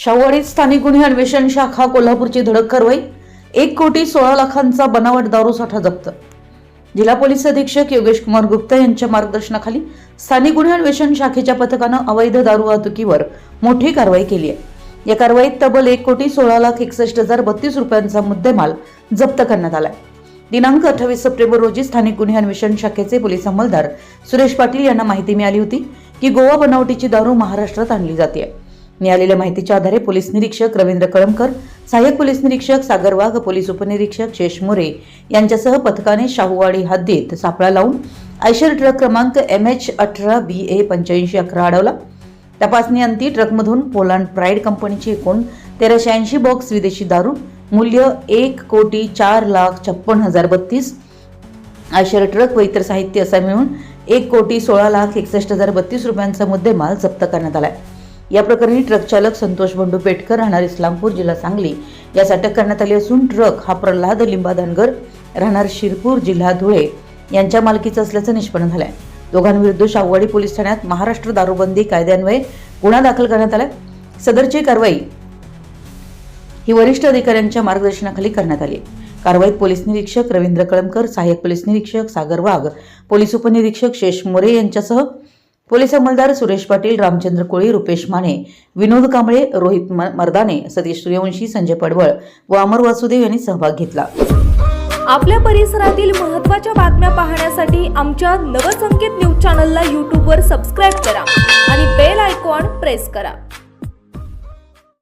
शाहूवाडीत स्थानिक गुन्हे अन्वेषण शाखा कोल्हापूरची धडक कारवाई एक कोटी सोळा लाखांचा बनावट दारू साठा जप्त. जिल्हा पोलीस अधीक्षक योगेश कुमार गुप्ता यांच्या मार्गदर्शनाखाली स्थानिक गुन्हे अन्वेषण शाखेच्या पथकानं अवैध दारू वाहतुकीवर मोठी कारवाई केली आहे. या कारवाईत तब्बल एक कोटी सोळा लाख एकसष्ट हजार बत्तीस रुपयांचा मुद्देमाल जप्त करण्यात आलाय. दिनांक अठ्ठावीस सप्टेंबर रोजी स्थानिक गुन्हे अन्वेषण शाखेचे पोलीस अंमलदार सुरेश पाटील यांना माहिती मिळाली होती की गोवा बनावटीची दारू महाराष्ट्रात आणली जाते. मिळालेल्या माहितीच्या आधारे पोलीस निरीक्षक रवींद्र कळमकर सहाय्यक पोलीस निरीक्षक सागर वाघ पोलीस उपनिरीक्षक शेष मोरे यांच्यासह पथकाने शाहूवाडी हद्दीत सापळा लावून आयशर ट्रक क्रमांक एम एच अठरा बी ए पंच्याऐंशी अकरा अडवला. तपासणी अंती ट्रकमधून पोलांड प्राईड कंपनीची एकूण तेराशे ऐंशी बॉक्स विदेशी दारू मूल्य एक कोटी चार लाख छप्पन हजार बत्तीस. आयशर ट्रक व इतर साहित्य असा मिळून एक कोटी सोळा लाख एकसष्ट हजार बत्तीस रुपयांचा मुद्देमाल जप्त करण्यात आला आहे या प्रकरणी ट्रक चालक संतोष बंडू पेटकर राहणार इस्लामपूर जिल्हा सांगली. यास अटक करण्यात आली असून ट्रक हा प्रल्हाद लिंबा धनगर राहणार शिरपूर जिल्हा धुळे यांच्या मालकीचा असल्याचं निष्पन्न झालंय. दोघांविरुद्ध शाहूवाडी पोलीस ठाण्यात महाराष्ट्र दारूबंदी कायद्यान्वये गुन्हा दाखल करण्यात आलाय. सदरची कारवाई ही वरिष्ठ अधिकाऱ्यांच्या मार्गदर्शनाखाली करण्यात आली. कारवाईत पोलीस निरीक्षक रवींद्र कळमकर सहाय्यक पोलीस निरीक्षक सागर वाघ पोलीस उपनिरीक्षक शेष मोरे यांच्यासह पोलीस अंमलदार सुरेश पाटील रामचंद्र कोळी रुपेश माने विनोद कांबळे रोहित मर्दाने सतीश सूर्यवंशी संजय पडवळ व अमर वासुदेव यांनी सहभाग घेतला. आपल्या परिसरातील महत्त्वाच्या बातम्या पाहण्यासाठी आमच्या नवसंकेत न्यूज चॅनलला यूट्यूबवर सबस्क्राईब करा आणि बेल आयकॉन प्रेस करा.